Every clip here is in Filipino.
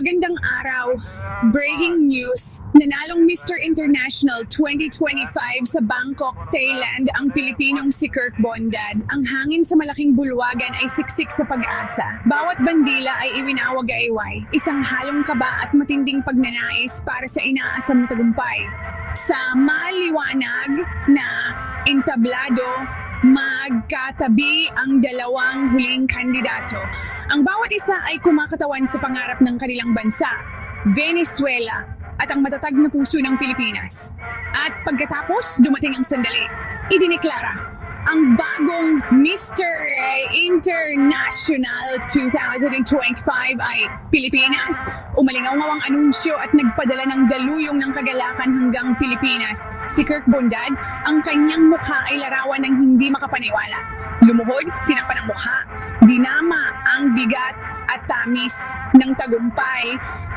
Magandang araw. Breaking news. Nanalong Mr. International 2025 sa Bangkok, Thailand ang Pilipinong si Kirk Bondad. Ang hangin sa malaking bulwagan ay siksik sa pag-asa. Bawat bandila ay iwinawag-ayway. Isang halong kaba at matinding pagnanais para sa inaasam na tagumpay. Sa maliwanag na entablado, magkatabi ang dalawang huling kandidato. Ang bawat isa ay kumakatawan sa pangarap ng kanilang bansa, Venezuela, at ang matatag na puso ng Pilipinas. At pagkatapos, dumating ang sandali. Idiniklara ang bagong Mr. International 2025 ay Pilipinas. Umalingaw-ngawang anunsyo at nagpadala ng daluyong ng kagalakan hanggang Pilipinas. Si Kirk Bondad, ang kanyang mukha ay larawan ng hindi makapaniwala. Lumuhod, tinakpan ang mukha, dinama ang bigat at tamis ng tagumpay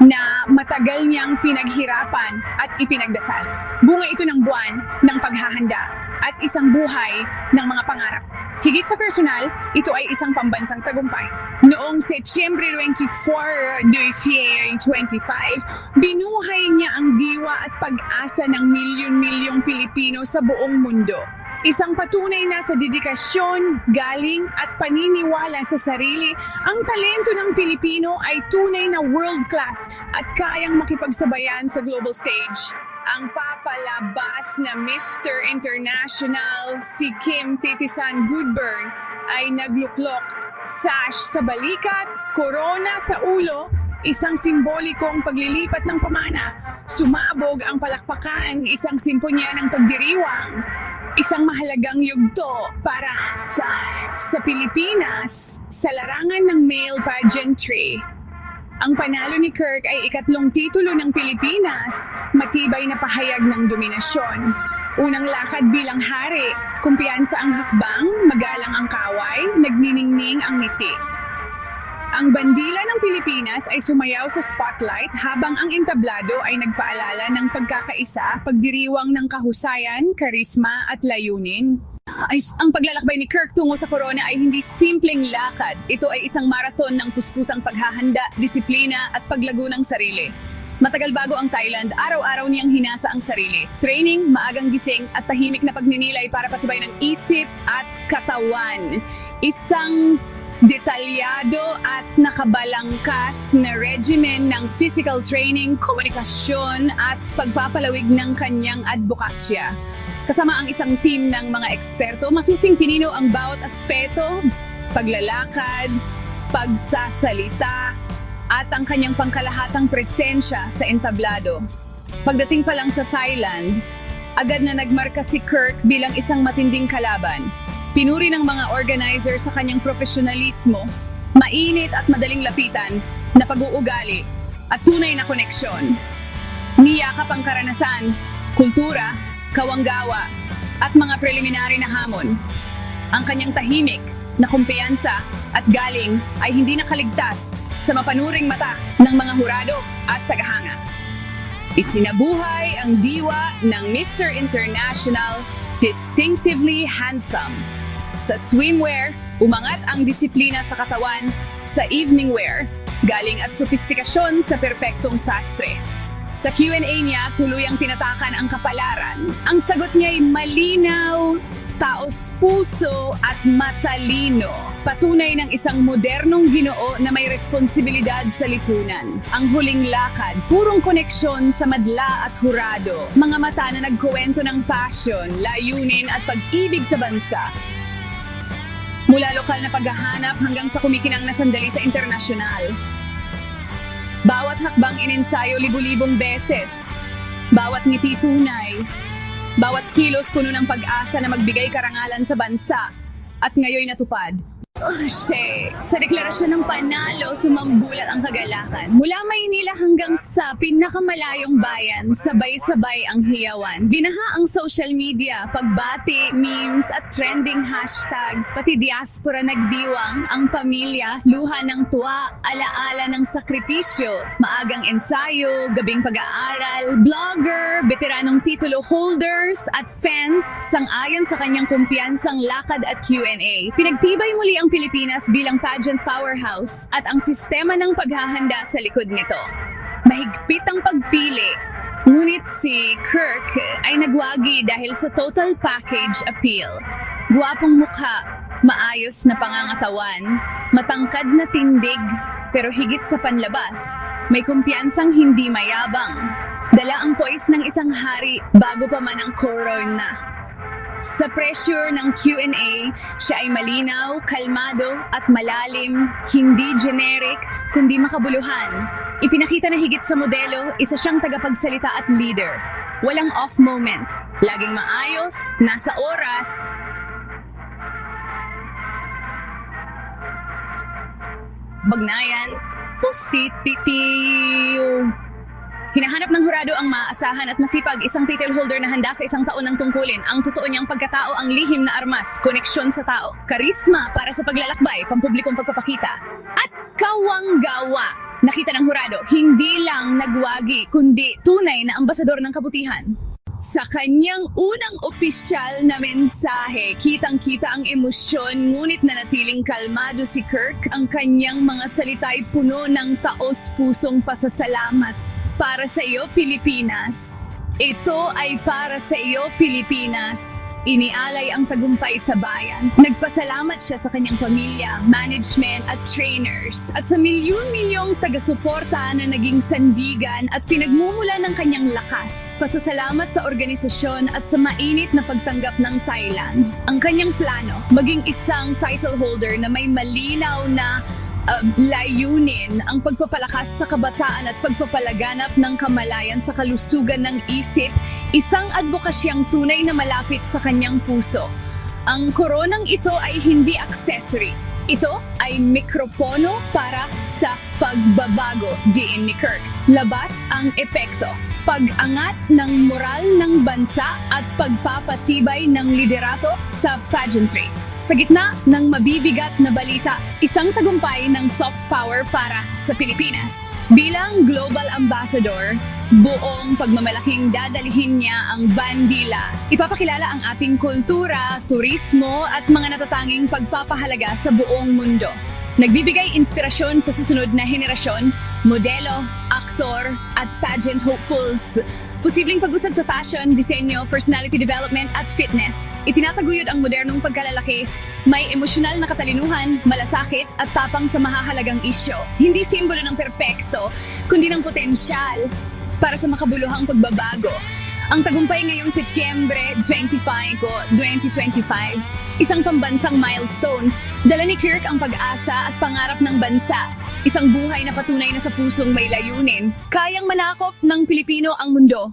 na matagal niyang pinaghirapan at ipinagdasal. Bunga ito ng buwan ng paghahanda at isang buhay ng mga pangarap. Higit sa personal, ito ay isang pambansang tagumpay. Noong Setyembre 24, 2025, binuhay niya ang diwa at pag-asa ng milyon-milyong Pilipino sa buong mundo. Isang patunay na sa dedikasyon, galing at paniniwala sa sarili, ang talento ng Pilipino ay tunay na world class at kayang makipagsabayan sa global stage ang papalabas na Mr. International si Kim Titisan Goodburn ay nagluklok, sash sa balikat, corona sa ulo, isang simbolikong paglilipat ng pamana, sumabog ang palakpakan, isang simponya ng pagdiriwang, isang mahalagang yugto para sa, sa Pilipinas sa larangan ng male pageantry. Ang panalo ni Kirk ay ikatlong titulo ng Pilipinas, matibay na pahayag ng dominasyon. Unang lakad bilang hari, kumpiyansa ang hakbang, magalang ang kaway, nagniningning ang ngiti. Ang bandila ng Pilipinas ay sumayaw sa spotlight habang ang entablado ay nagpaalala ng pagkakaisa, pagdiriwang ng kahusayan, karisma at layunin. Ay, ang paglalakbay ni Kirk tungo sa corona ay hindi simpleng lakad. Ito ay isang marathon ng puspusang paghahanda, disiplina at paglago ng sarili. Matagal bago ang Thailand, araw-araw niyang hinasa ang sarili. Training, maagang gising at tahimik na pagninilay para patubay ng isip at katawan. Isang detalyado at nakabalangkas na regimen ng physical training, komunikasyon at pagpapalawig ng kanyang advokasya. Kasama ang isang team ng mga eksperto, masusing pinino ang bawat aspeto, paglalakad, pagsasalita, at ang kanyang pangkalahatang presensya sa entablado. Pagdating pa lang sa Thailand, agad na nagmarka si Kirk bilang isang matinding kalaban. Pinuri ng mga organizer sa kanyang profesionalismo, mainit at madaling lapitan na pag-uugali at tunay na koneksyon. Niyakap ang karanasan, kultura, kawanggawa, at mga preliminary na hamon. Ang kanyang tahimik na kumpiyansa at galing ay hindi nakaligtas sa mapanuring mata ng mga hurado at tagahanga. Isinabuhay ang diwa ng Mr. International distinctively handsome. Sa swimwear, umangat ang disiplina sa katawan. Sa evening wear, galing at sopistikasyon sa perpektong sastre. Sa Q&A niya, tuluyang tinatakan ang kapalaran. Ang sagot niya ay malinaw, taos puso at matalino. Patunay ng isang modernong ginoo na may responsibilidad sa lipunan. Ang huling lakad, purong koneksyon sa madla at hurado. Mga mata na nagkuwento ng passion, layunin at pag-ibig sa bansa. Mula lokal na paghahanap hanggang sa kumikinang na sandali sa internasyonal. Bawat hakbang ininsayo libu-libong beses. Bawat ngiti tunay. Bawat kilos puno ng pag-asa na magbigay karangalan sa bansa. At ngayon natupad. Oh, she. Sa deklarasyon ng panalo, sumambulat ang kagalakan. Mula Maynila hanggang sa pinakamalayong bayan, sabay-sabay ang hiyawan. Binaha ang social media, pagbati, memes at trending hashtags, pati diaspora nagdiwang, ang pamilya, luha ng tuwa, alaala ng sakripisyo, maagang ensayo, gabing pag-aaral, blogger, veteranong titulo holders at fans, sang-ayon sa kanyang kumpiyansang lakad at Q&A. Pinagtibay muli ang ang Pilipinas bilang pageant powerhouse at ang sistema ng paghahanda sa likod nito. Mahigpit ang pagpili, ngunit si Kirk ay nagwagi dahil sa total package appeal. Guwapong mukha, maayos na pangangatawan, matangkad na tindig, pero higit sa panlabas, may kumpiyansang hindi mayabang. Dala ang poise ng isang hari bago pa man ang corona. Sa pressure ng Q&A, siya ay malinaw, kalmado at malalim, hindi generic, kundi makabuluhan. Ipinakita na higit sa modelo, isa siyang tagapagsalita at leader. Walang off moment, laging maayos, nasa oras. Bagnayan, positiyo. Hinahanap ng hurado ang maaasahan at masipag isang title holder na handa sa isang taon ng tungkulin. Ang totoo niyang pagkatao ang lihim na armas, koneksyon sa tao, karisma para sa paglalakbay, pampublikong pagpapakita, at kawanggawa. Nakita ng hurado, hindi lang nagwagi, kundi tunay na ambasador ng kabutihan. Sa kanyang unang opisyal na mensahe, kitang-kita ang emosyon ngunit nanatiling kalmado si Kirk. Ang kanyang mga salita ay puno ng taos-pusong pasasalamat. Para sa iyo, Pilipinas. Ito ay para sa iyo, Pilipinas. Inialay ang tagumpay sa bayan. Nagpasalamat siya sa kanyang pamilya, management at trainers at sa milyon-milyong taga-suporta na naging sandigan at pinagmumula ng kanyang lakas. Pasasalamat sa organisasyon at sa mainit na pagtanggap ng Thailand. Ang kanyang plano, maging isang title holder na may malinaw na uh, layunin ang pagpapalakas sa kabataan at pagpapalaganap ng kamalayan sa kalusugan ng isip, isang advokasyang tunay na malapit sa kanyang puso. Ang koronang ito ay hindi accessory. Ito ay mikropono para sa pagbabago, diin ni Kirk. Labas ang epekto. Pag-angat ng moral ng bansa at pagpapatibay ng liderato sa pageantry. Sa gitna ng mabibigat na balita, isang tagumpay ng soft power para sa Pilipinas. Bilang global ambassador, buong pagmamalaking dadalhin niya ang bandila. Ipapakilala ang ating kultura, turismo at mga natatanging pagpapahalaga sa buong mundo. Nagbibigay inspirasyon sa susunod na henerasyon, modelo, aktor, at pageant hopefuls. Posibleng pag-usad sa fashion, disenyo, personality development at fitness. Itinataguyod ang modernong pagkalalaki, may emosyonal na katalinuhan, malasakit at tapang sa mahahalagang isyo. Hindi simbolo ng perpekto, kundi ng potensyal para sa makabuluhang pagbabago. Ang tagumpay ngayong Setyembre 25, 2025, isang pambansang milestone, dala ni Kirk ang pag-asa at pangarap ng bansa. Isang buhay na patunay na sa pusong may layunin, kayang manakop ng Pilipino ang mundo.